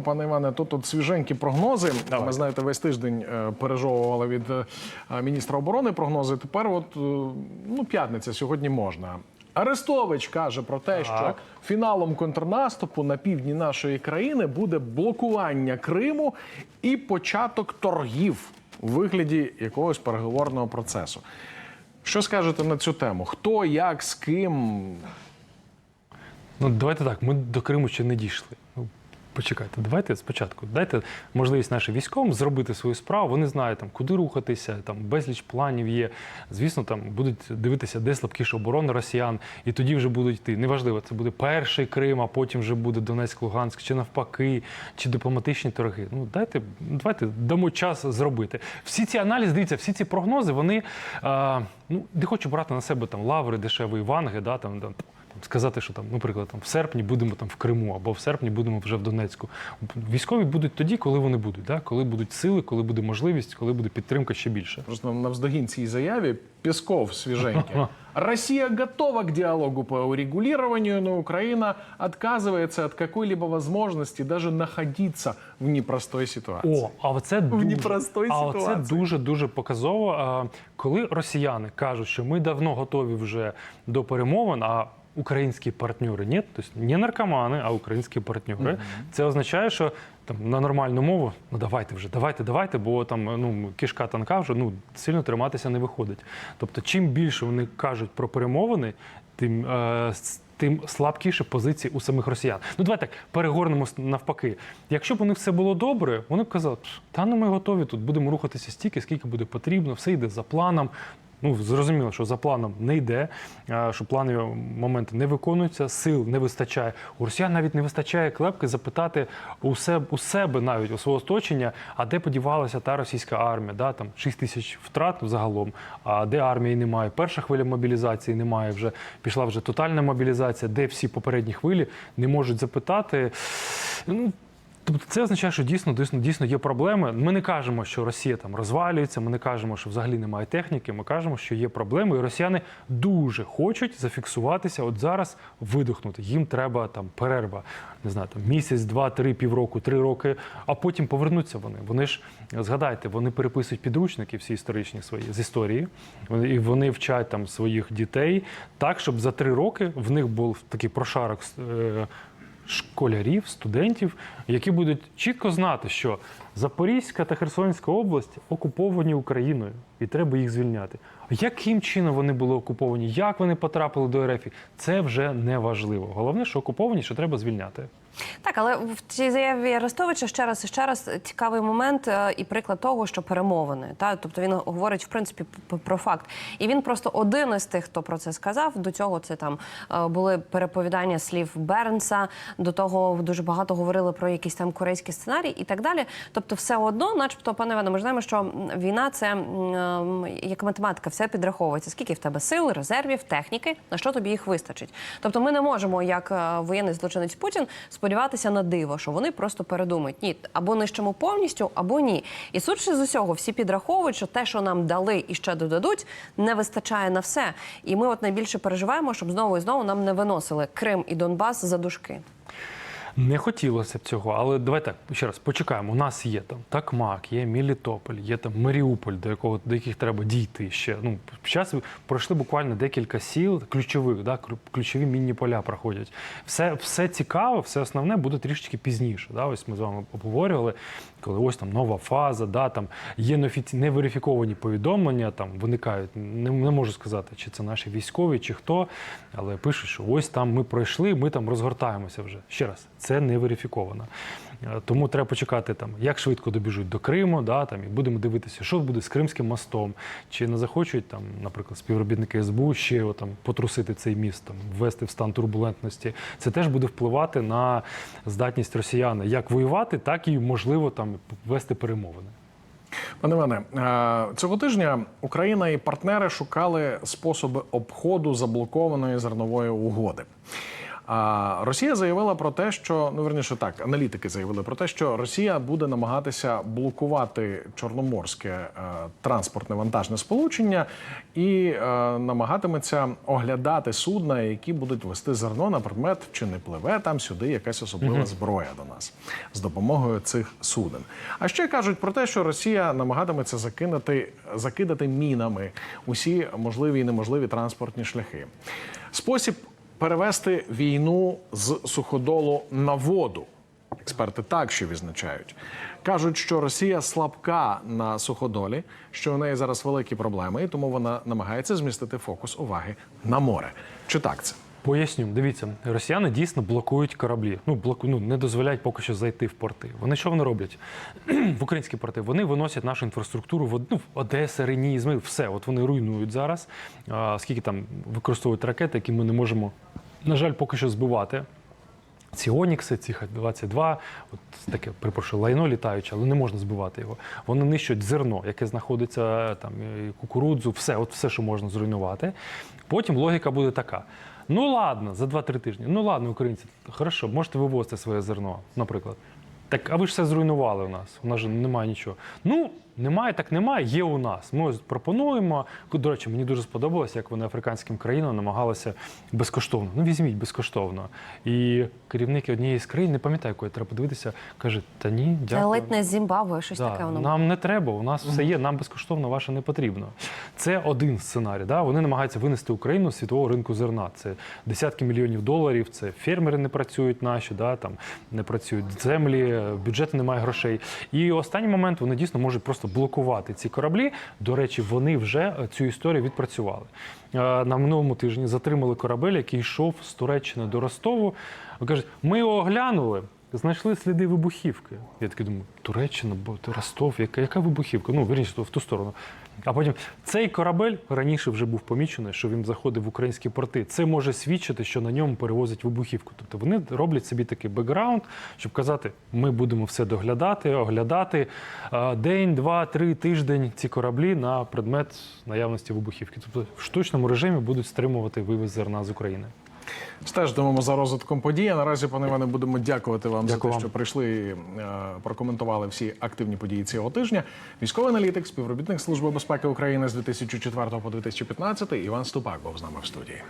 Пане Іване, тут от свіженькі прогнози. Ми знаєте, весь тиждень е, пережовували від е, міністра оборони прогнози. Тепер, от е, ну, п'ятниця, сьогодні можна. Арестович каже про те, що фіналом контрнаступу на півдні нашої країни буде блокування Криму і початок торгів у вигляді якогось переговорного процесу. Що скажете на цю тему? Хто, як, з ким? Ну, давайте так, ми до Криму ще не дійшли. Почекайте, давайте спочатку. Дайте можливість нашим військовим зробити свою справу. Вони знають, там, куди рухатися, там безліч планів є. Звісно, там будуть дивитися, де слабкіша оборона росіян, і тоді вже будуть йти. Неважливо, це буде перший Крим, а потім вже буде Донецьк, Луганськ, чи навпаки, чи дипломатичні торги. Ну, дайте, давайте дамо час зробити. Всі ці аналізи, дивіться, всі ці прогнози, вони а, ну, не хочу брати на себе там лаври, дешевої ванги, да, там, там, сказати, що там, наприклад, там в серпні будемо там в Криму або в серпні будемо вже в Донецьку. Військові будуть тоді, коли вони будуть, да? коли будуть сили, коли буде можливість, коли буде підтримка ще більше. Просто навздогін цій заяві Песков свеженький. Россия готова к диалогу по урегулированию, но Украина отказывается от какой-либо возможности даже находиться в непростой ситуации. О, а це дуже, непростій а ситуації. дуже дуже показово. Коли росіяни кажуть, що ми давно готові вже до перемовин, а українські партнери ні, тобто не наркомани, а українські партнери, це означає, що там на нормальну мову, ну давайте вже, давайте, давайте, бо там ну кишка танка вже ну сильно триматися не виходить. Тобто, чим більше вони кажуть про перемовини, тим. Е, Тим слабкіше позиції у самих росіян. Ну давайте так перегорнемо навпаки. Якщо б у них все було добре, вони б казали, та ну ми готові тут, будемо рухатися стільки, скільки буде потрібно, все йде за планом. Ну зрозуміло, що за планом не йде, що планові моменти не виконуються, сил не вистачає. У росіян навіть не вистачає клепки запитати у себе, у себе навіть у свого оточення, а де подівалася та російська армія? Да? Там 6 тисяч втрат загалом. А де армії немає? Перша хвиля мобілізації немає. Вже пішла вже тотальна мобілізація, де всі попередні хвилі не можуть запитати. Ну, Тобто це означає, що дійсно, дійсно, дійсно є проблеми. Ми не кажемо, що Росія там розвалюється, ми не кажемо, що взагалі немає техніки. Ми кажемо, що є проблеми, і росіяни дуже хочуть зафіксуватися. От зараз видихнути. Їм треба там перерва, не знаю, там місяць, два, три, півроку, три роки, а потім повернуться вони. Вони ж згадайте, вони переписують підручники всі історичні свої з історії, і вони вчать там своїх дітей так, щоб за три роки в них був такий прошарок. е, школярів, студентів, які будуть чітко знати, що Запорізька та Херсонська область окуповані Україною, і треба їх звільняти. Яким чином вони були окуповані, як вони потрапили до РФ, це вже не важливо. Головне, що окуповані, що треба звільняти. Так, але в цій заяві Арестовича ще раз і ще раз цікавий момент е, і приклад того, що перемовини. Та тобто він говорить в принципі про факт. І він просто один із тих, хто про це сказав. До цього це там е, були переповідання слів Бернса. До того дуже багато говорили про якісь там корейські сценарії і так далі. Тобто, все одно, начебто, пане Іване, ми знаємо, що війна це як математика, все підраховується. Скільки в тебе сил, резервів, техніки, на що тобі їх вистачить. Тобто, ми не можемо, як е, воєнний злочинець Путін, сподіватися на диво, що вони просто передумають. Ні, або нищимо повністю, або ні. І судячи з усього, всі підраховують, що те, що нам дали і ще додадуть, не вистачає на все. І ми от найбільше переживаємо, щоб знову і знову нам не виносили Крим і Донбас за душки. Не хотілося б цього, але давай так ще раз почекаємо. У нас є там Такмак, є Мелітополь, є там Маріуполь, до якого до яких треба дійти ще. Ну зараз пройшли буквально декілька сіл, ключових, да, ключові мінні поля проходять. Все, все цікаве, все основне буде трішечки пізніше. Да? Ось ми з вами обговорювали, коли ось там нова фаза, да, там є неверифіковані повідомлення, там виникають. Не, не можу сказати, чи це наші військові, чи хто, але пишуть, що ось там ми пройшли, ми там розгортаємося вже. Ще раз, це не верифіковано. Е, Тому треба почекати, там, як швидко добіжуть до Криму, да, там, і будемо дивитися, що буде з Кримським мостом, чи не захочуть, там, наприклад, співробітники СБУ ще о, там, потрусити цей міст, там, ввести в стан турбулентності. Це теж буде впливати на здатність росіян як воювати, так і, можливо, там, вести перемовини. Пане Іване, е, цього тижня Україна і партнери шукали способи обходу заблокованої зернової угоди. А Росія заявила про те, що ну верніше так, аналітики заявили про те, що Росія буде намагатися блокувати чорноморське е, транспортне вантажне сполучення і е, намагатиметься оглядати судна, які будуть вести зерно на предмет, чи не пливе там сюди якась особлива зброя до нас з допомогою цих суден. А ще кажуть про те, що Росія намагатиметься закинути закидати мінами усі можливі і неможливі транспортні шляхи. Спосіб перевести війну з суходолу на воду. Експерти так ще відзначають. Кажуть, що Росія слабка на суходолі, що у неї зараз великі проблеми, і тому вона намагається змістити фокус уваги на море. Чи так це? Поясню, дивіться, росіяни дійсно блокують кораблі. Ну, блоку, ну не дозволяють поки що зайти в порти. Вони що вони роблять? в українські порти вони виносять нашу інфраструктуру в ну, в Одеса, Рені, Ізмаїл, все. От вони руйнують зараз. А, скільки там використовують ракети, які ми не можемо, на жаль, поки що збивати. Ці Онікси, ці Х-22, от таке, припрошую, лайно літаюче, але не можна збивати його. Вони нищать зерно, яке знаходиться там, і кукурудзу, все, от все, що можна зруйнувати. Потім логіка буде така: ну ладно, за 2-3 тижні, ну ладно, українці, хорошо, можете вивозити своє зерно, наприклад. Так, а ви ж все зруйнували у нас. У нас же немає нічого. Ну, немає, так немає, є у нас. Ми пропонуємо. До речі, мені дуже сподобалось, як вони африканським країнам намагалися безкоштовно. Ну, візьміть безкоштовно. І керівник однієї з країн, не пам'ятаю, якої треба подивитися, каже: та ні, Це ледь не Зімбабве, щось Да, таке воно. нам не треба, у нас все є, нам безкоштовно ваше не потрібно. Це один сценарій. Да? Вони намагаються винести Україну з світового ринку зерна. Це десятки мільйонів доларів, це фермери не працюють наші, да? там не працюють землі, бюджету немає грошей. І останній момент вони дійсно можуть просто блокувати ці кораблі. До речі, вони вже е, цю історію відпрацювали. Е, На минулому тижні затримали корабель, який йшов з Туреччини до Ростову. Кажуть, ми його оглянули. Знайшли сліди вибухівки. Я такий думаю, Туреччина, бо Ростов, яка, яка вибухівка? Ну, вірніше, в ту сторону. А потім цей корабель раніше вже був помічений, що він заходив в українські порти. Це може свідчити, що на ньому перевозять вибухівку. Тобто вони роблять собі такий бекграунд, щоб казати, ми будемо все доглядати, оглядати день, два, три тиждень ці кораблі на предмет наявності вибухівки. Тобто в штучному режимі будуть стримувати вивіз зерна з України. Стежитимемо за розвитком подій. А наразі, пане Іване, будемо дякувати вам за те, вам. що прийшли і е, прокоментували всі активні події цього тижня. Військовий аналітик, співробітник Служби безпеки України з 2004 по 2015 Іван Ступак був з нами в студії.